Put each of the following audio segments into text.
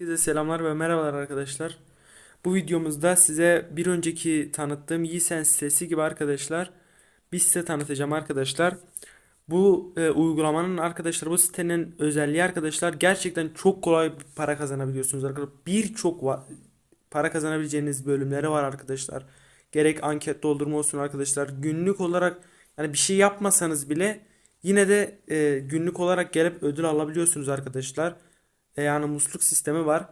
Herkese selamlar ve merhabalar arkadaşlar. Bu videomuzda size bir önceki tanıttığım Yisense sitesi gibi arkadaşlar bir site tanıtacağım arkadaşlar. Bu e, uygulamanın arkadaşlar bu sitenin özelliği arkadaşlar gerçekten çok kolay para kazanabiliyorsunuz arkadaşlar. Birçok para kazanabileceğiniz bölümleri var arkadaşlar. Gerek anket doldurma olsun arkadaşlar. Günlük olarak yani bir şey yapmasanız bile yine de e, günlük olarak gelip ödül alabiliyorsunuz arkadaşlar. E, yani musluk sistemi var.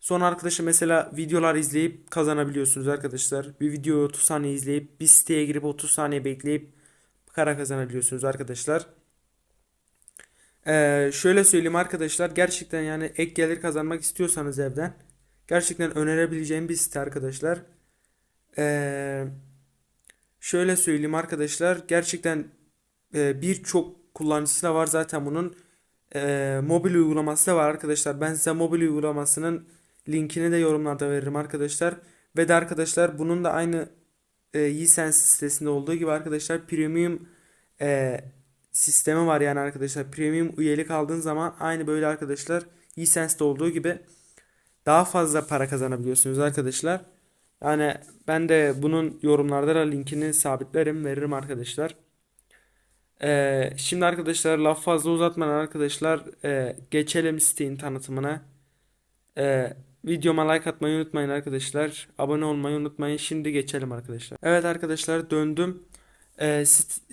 Sonra arkadaşlar mesela videolar izleyip kazanabiliyorsunuz arkadaşlar. Bir videoyu 30 saniye izleyip bir siteye girip 30 saniye bekleyip para kazanabiliyorsunuz arkadaşlar. Ee, şöyle söyleyeyim arkadaşlar gerçekten yani ek gelir kazanmak istiyorsanız evden gerçekten önerebileceğim bir site arkadaşlar. Ee, şöyle söyleyeyim arkadaşlar gerçekten e, birçok kullanıcısı da var zaten bunun e, mobil uygulaması da var arkadaşlar. Ben size mobil uygulamasının linkini de yorumlarda veririm arkadaşlar. Ve de arkadaşlar bunun da aynı e, Yisense sitesinde olduğu gibi arkadaşlar premium e, sistemi var yani arkadaşlar. Premium üyelik aldığın zaman aynı böyle arkadaşlar Yisense'de olduğu gibi daha fazla para kazanabiliyorsunuz arkadaşlar. Yani ben de bunun yorumlarda da linkini sabitlerim veririm arkadaşlar. Ee, şimdi arkadaşlar laf fazla uzatmadan arkadaşlar e, geçelim sitenin tanıtımına. Ee, videoma like atmayı unutmayın arkadaşlar. Abone olmayı unutmayın. Şimdi geçelim arkadaşlar. Evet arkadaşlar döndüm. Ee,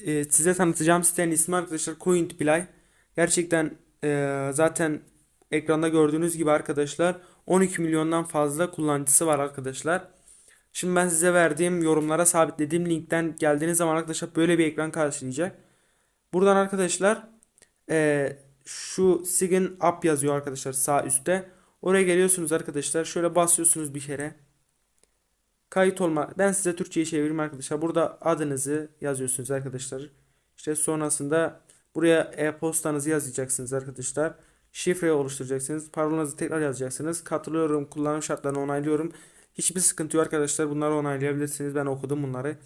e, size tanıtacağım sitenin ismi arkadaşlar CoinPlay. Gerçekten e, zaten ekranda gördüğünüz gibi arkadaşlar 12 milyondan fazla kullanıcısı var arkadaşlar. Şimdi ben size verdiğim yorumlara sabitlediğim linkten geldiğiniz zaman arkadaşlar böyle bir ekran karşılayacak. Buradan arkadaşlar eee, şu Sign Up yazıyor arkadaşlar sağ üstte. Oraya geliyorsunuz arkadaşlar. Şöyle basıyorsunuz bir kere. Kayıt olma. Ben size Türkçe'ye çevireyim arkadaşlar. Burada adınızı yazıyorsunuz arkadaşlar. İşte sonrasında buraya e-postanızı yazacaksınız arkadaşlar. Şifreyi oluşturacaksınız. Parolanızı tekrar yazacaksınız. Katılıyorum. Kullanım şartlarını onaylıyorum. Hiçbir sıkıntı yok arkadaşlar. Bunları onaylayabilirsiniz. Ben okudum bunları.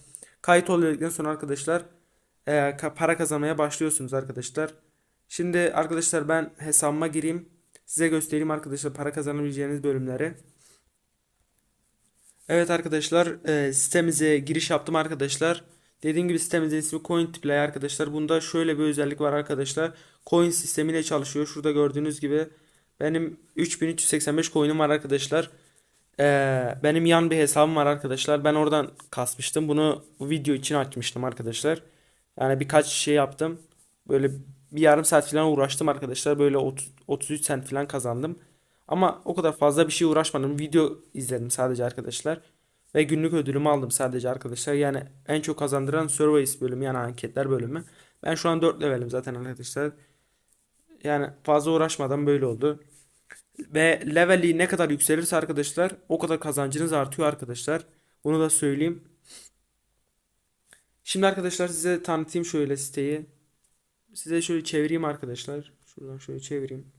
Kayıt olduktan sonra arkadaşlar e, para kazanmaya başlıyorsunuz arkadaşlar. Şimdi arkadaşlar ben hesabıma gireyim. Size göstereyim arkadaşlar para kazanabileceğiniz bölümleri. Evet arkadaşlar e, sitemize giriş yaptım arkadaşlar. Dediğim gibi sitemizin ismi CoinPlay arkadaşlar. Bunda şöyle bir özellik var arkadaşlar. Coin sistemiyle çalışıyor. Şurada gördüğünüz gibi benim 3385 coin'im var arkadaşlar. Ee, benim yan bir hesabım var arkadaşlar. Ben oradan kasmıştım. Bunu bu video için açmıştım arkadaşlar. Yani birkaç şey yaptım. Böyle bir yarım saat falan uğraştım arkadaşlar. Böyle 30, 33 cent falan kazandım. Ama o kadar fazla bir şey uğraşmadım. Video izledim sadece arkadaşlar. Ve günlük ödülümü aldım sadece arkadaşlar. Yani en çok kazandıran Surveys bölümü yani anketler bölümü. Ben şu an 4 levelim zaten arkadaşlar. Yani fazla uğraşmadan böyle oldu. Ve level'i ne kadar yükselirse arkadaşlar o kadar kazancınız artıyor arkadaşlar. Bunu da söyleyeyim. Şimdi arkadaşlar size tanıtayım şöyle siteyi. Size şöyle çevireyim arkadaşlar. Şuradan şöyle çevireyim.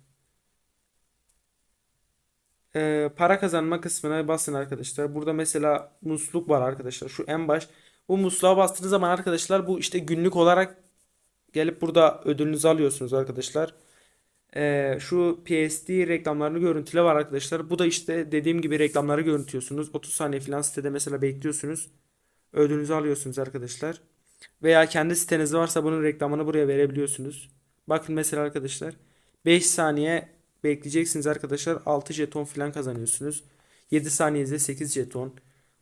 Ee, para kazanma kısmına basın arkadaşlar. Burada mesela musluk var arkadaşlar. Şu en baş. Bu musluğa bastığınız zaman arkadaşlar bu işte günlük olarak gelip burada ödülünüzü alıyorsunuz arkadaşlar. Ee, şu PSD reklamlarını görüntüle var arkadaşlar. Bu da işte dediğim gibi reklamları görüntüyorsunuz. 30 saniye falan sitede mesela bekliyorsunuz. Ödülünüzü alıyorsunuz arkadaşlar. Veya kendi siteniz varsa bunun reklamını buraya verebiliyorsunuz. Bakın mesela arkadaşlar 5 saniye bekleyeceksiniz arkadaşlar. 6 jeton falan kazanıyorsunuz. 7 saniyede 8 jeton.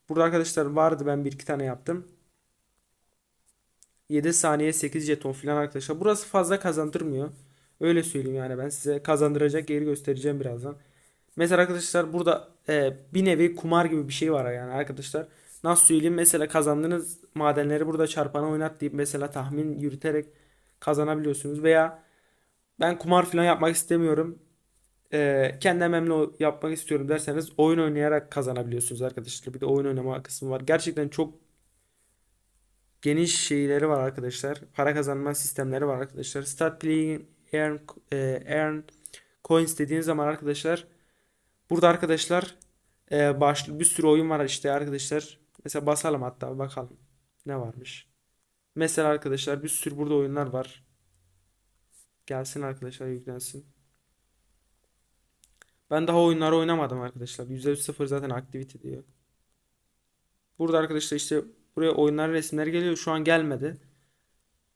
Burada arkadaşlar vardı ben bir iki tane yaptım. 7 saniye 8 jeton falan arkadaşlar. Burası fazla kazandırmıyor. Öyle söyleyeyim yani ben size kazandıracak yeri göstereceğim birazdan. Mesela arkadaşlar burada e, bir nevi kumar gibi bir şey var yani arkadaşlar. Nasıl söyleyeyim mesela kazandığınız madenleri burada çarpana oynat deyip mesela tahmin yürüterek kazanabiliyorsunuz. Veya ben kumar falan yapmak istemiyorum. E, kendi ememle yapmak istiyorum derseniz oyun oynayarak kazanabiliyorsunuz arkadaşlar. Bir de oyun oynama kısmı var. Gerçekten çok geniş şeyleri var arkadaşlar. Para kazanma sistemleri var arkadaşlar. Start playing earn, e, earn coins dediğiniz zaman arkadaşlar burada arkadaşlar e, başlı bir sürü oyun var işte arkadaşlar. Mesela basalım hatta bakalım ne varmış. Mesela arkadaşlar bir sürü burada oyunlar var. Gelsin arkadaşlar yüklensin. Ben daha oyunları oynamadım arkadaşlar. %0 zaten activity diyor. Burada arkadaşlar işte buraya oyunların resimleri geliyor. Şu an gelmedi.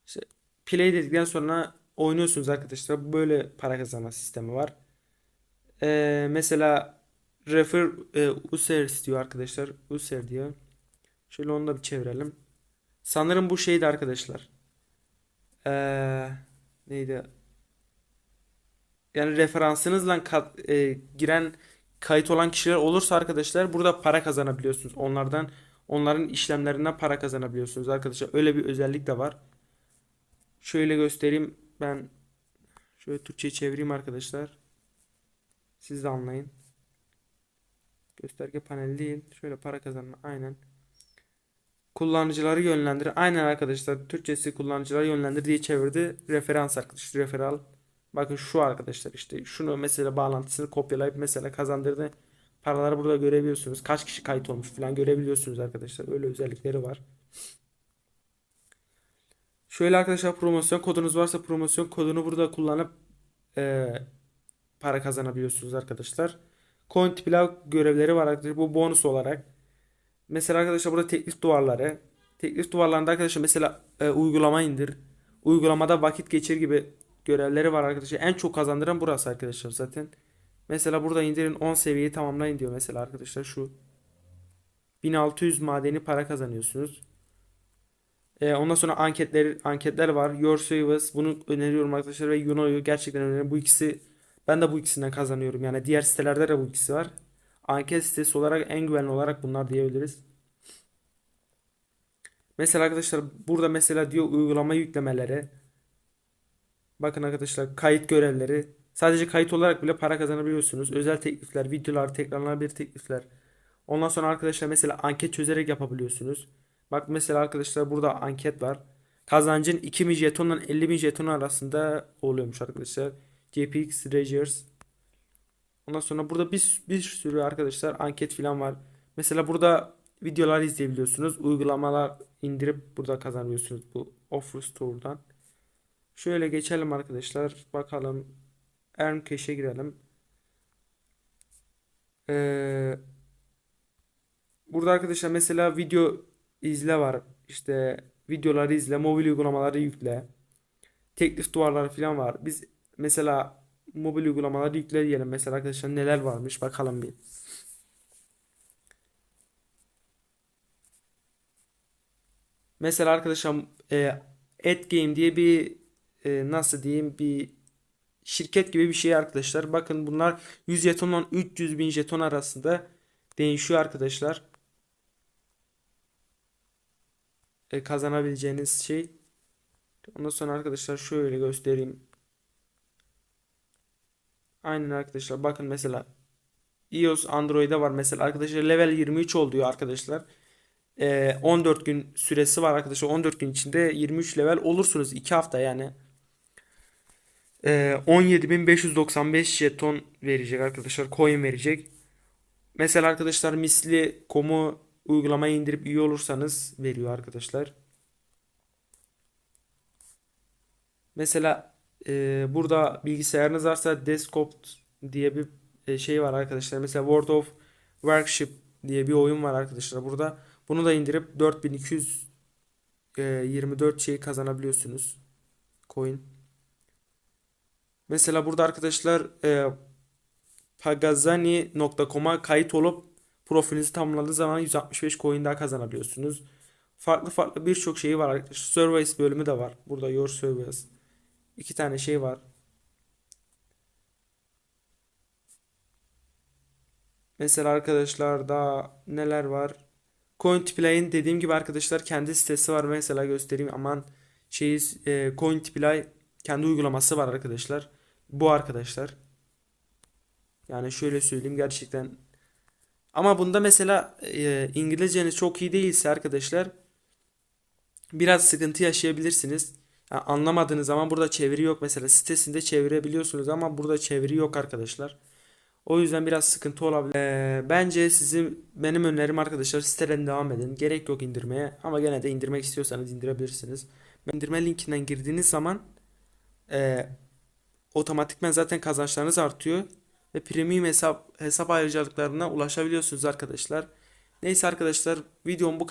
İşte play dedikten sonra oynuyorsunuz arkadaşlar. Böyle para kazanma sistemi var. Ee, mesela refer e, user diyor arkadaşlar. User diyor. Şöyle onu da bir çevirelim. Sanırım bu şeydi arkadaşlar. Ee, neydi? Yani referansınızla ka- e, giren kayıt olan kişiler olursa arkadaşlar burada para kazanabiliyorsunuz. Onlardan onların işlemlerinden para kazanabiliyorsunuz arkadaşlar. Öyle bir özellik de var. Şöyle göstereyim. Ben şöyle Türkçe çevireyim arkadaşlar. Siz de anlayın. Gösterge paneli değil. Şöyle para kazanma. Aynen. Kullanıcıları yönlendir. Aynen arkadaşlar. Türkçesi kullanıcıları yönlendir diye çevirdi. Referans arkadaşlar. Referal. Bakın şu arkadaşlar işte. Şunu mesela bağlantısını kopyalayıp mesela kazandırdı. Paraları burada görebiliyorsunuz. Kaç kişi kayıt olmuş falan görebiliyorsunuz arkadaşlar. Öyle özellikleri var. Şöyle arkadaşlar promosyon kodunuz varsa promosyon kodunu burada kullanıp e, para kazanabiliyorsunuz arkadaşlar. Coin Pilav görevleri var arkadaşlar. Bu bonus olarak. Mesela arkadaşlar burada teklif duvarları. Teklif duvarlarında arkadaşlar mesela e, uygulama indir. Uygulamada vakit geçir gibi görevleri var arkadaşlar. En çok kazandıran burası arkadaşlar zaten. Mesela burada indirin 10 seviyeyi tamamlayın diyor mesela arkadaşlar şu. 1600 madeni para kazanıyorsunuz. E, ondan sonra anketler anketler var. Your Service bunu öneriyorum arkadaşlar ve Yuno'yu gerçekten öneriyorum. Bu ikisi ben de bu ikisinden kazanıyorum. Yani diğer sitelerde de bu ikisi var. Anket sitesi olarak en güvenli olarak bunlar diyebiliriz. Mesela arkadaşlar burada mesela diyor uygulama yüklemeleri. Bakın arkadaşlar kayıt görevleri. Sadece kayıt olarak bile para kazanabiliyorsunuz. Özel teklifler, videolar, tekrarlanabilir teklifler. Ondan sonra arkadaşlar mesela anket çözerek yapabiliyorsunuz. Bak mesela arkadaşlar burada anket var. Kazancın 2000 jetonla 50 bin jeton arasında oluyormuş arkadaşlar. JPX Treasures. Ondan sonra burada bir, bir sürü arkadaşlar anket falan var. Mesela burada videolar izleyebiliyorsunuz. Uygulamalar indirip burada kazanıyorsunuz bu Offer Store'dan. Şöyle geçelim arkadaşlar. Bakalım. Earn Cash'e girelim. Ee, burada arkadaşlar mesela video izle var. İşte videoları izle, mobil uygulamaları yükle. Teklif duvarları falan var. Biz mesela mobil uygulamaları yükle diyelim. Mesela arkadaşlar neler varmış bakalım bir. Mesela arkadaşlar e, AdGame diye bir e, nasıl diyeyim bir şirket gibi bir şey arkadaşlar. Bakın bunlar 100 jetonla 300 bin jeton arasında değişiyor arkadaşlar. E, kazanabileceğiniz şey. Ondan sonra arkadaşlar şöyle göstereyim. Aynen arkadaşlar bakın mesela iOS Android'de var mesela arkadaşlar level 23 oluyor arkadaşlar. Ee, 14 gün süresi var arkadaşlar 14 gün içinde 23 level olursunuz 2 hafta yani. Ee, 17.595 jeton verecek arkadaşlar coin verecek. Mesela arkadaşlar misli komu uygulamayı indirip üye olursanız veriyor arkadaşlar. Mesela e, burada bilgisayarınız varsa Desktop diye bir e, şey var arkadaşlar. Mesela World of Warship diye bir oyun var arkadaşlar burada. Bunu da indirip 4224 şey kazanabiliyorsunuz. Coin. Mesela burada arkadaşlar e, pagazani.com'a kayıt olup profilinizi tamamladığı zaman 165 coin daha kazanabiliyorsunuz. Farklı farklı birçok şey var arkadaşlar. Service bölümü de var. Burada Your Service. İki tane şey var. Mesela arkadaşlar daha neler var? CoinTiplay'in dediğim gibi arkadaşlar kendi sitesi var. Mesela göstereyim aman şey e, CoinTiplay kendi uygulaması var arkadaşlar. Bu arkadaşlar. Yani şöyle söyleyeyim gerçekten. Ama bunda mesela e, İngilizceniz çok iyi değilse arkadaşlar biraz sıkıntı yaşayabilirsiniz. Yani anlamadığınız zaman burada çeviri yok. Mesela sitesinde çevirebiliyorsunuz ama burada çeviri yok arkadaşlar. O yüzden biraz sıkıntı olabilir. Ee, bence sizin benim önerim arkadaşlar siteden devam edin. Gerek yok indirmeye ama gene de indirmek istiyorsanız indirebilirsiniz. İndirme linkinden girdiğiniz zaman e, otomatikmen zaten kazançlarınız artıyor. ve premium hesap hesap ayrıcalıklarına ulaşabiliyorsunuz arkadaşlar. Neyse arkadaşlar videom bu kadar.